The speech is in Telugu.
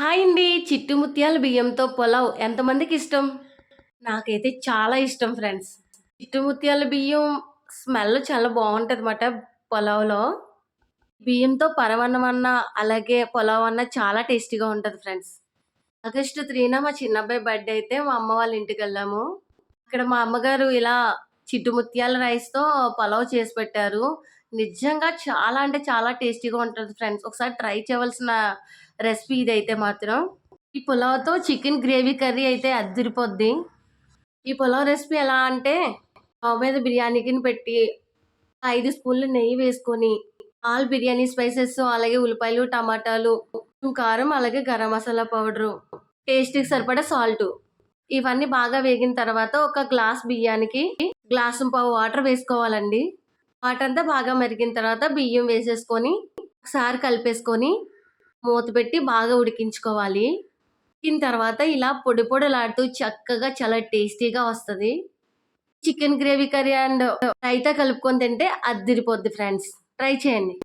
హాయ్ అండి. చిట్టు ముత్యాల బియ్యంతో పొలావ్ ఎంతమందికి ఇష్టం? నాకైతే చాలా ఇష్టం ఫ్రెండ్స్. చిట్టు ముత్యాల బియ్యం స్మెల్ చాలా బాగుంటుంది అన్నమాట పొలావ్లో. బియ్యంతో పరమన్నం అన్న అలాగే పొలావ్ అన్న చాలా టేస్టీగా ఉంటుంది ఫ్రెండ్స్. ఆగస్టు త్రీన మా చిన్నబ్బాయి బర్త్డే అయితే మా అమ్మ వాళ్ళ ఇంటికి వెళ్ళాము. ఇక్కడ మా అమ్మగారు ఇలా చిట్టు ముత్యాల రైస్తో పొలావ్ చేసి పెట్టారు. నిజంగా చాలా అంటే చాలా టేస్టీగా ఉంటుంది ఫ్రెండ్స్. ఒకసారి ట్రై చేయవలసిన రెసిపీ ఇదైతే మాత్రం. ఈ పులావ్తో చికెన్ గ్రేవీ కర్రీ అయితే అద్దరిపోద్ది. ఈ పులావ్ రెసిపీ ఎలా అంటే పావు మీద బిర్యానీకి పెట్టి ఐదు స్పూన్లు నెయ్యి వేసుకొని ఆల్ బిర్యానీ స్పైసెస్ అలాగే ఉల్లిపాయలు టమాటాలు కారం అలాగే గరం మసాలా పౌడరు. టేస్ట్కి సరిపడా సాల్ట్. ఇవన్నీ బాగా వేగిన తర్వాత ఒక గ్లాస్ బియ్యానికి గ్లాసు పావు వాటర్ వేసుకోవాలండి. వాటర్ అంతా బాగా మరిగిన తర్వాత బియ్యం వేసేసుకొని ఒకసారి కలిపేసుకొని మూత పెట్టి బాగా ఉడికించుకోవాలి. ఉడికిన తర్వాత ఇలా పొడి పొడిలాడుతూ చక్కగా చాలా టేస్టీగా వస్తుంది. Chicken gravy curry and raita కలుపుకొని తింటే అద్దిరిపోద్ది ఫ్రెండ్స్. ట్రై చేయండి.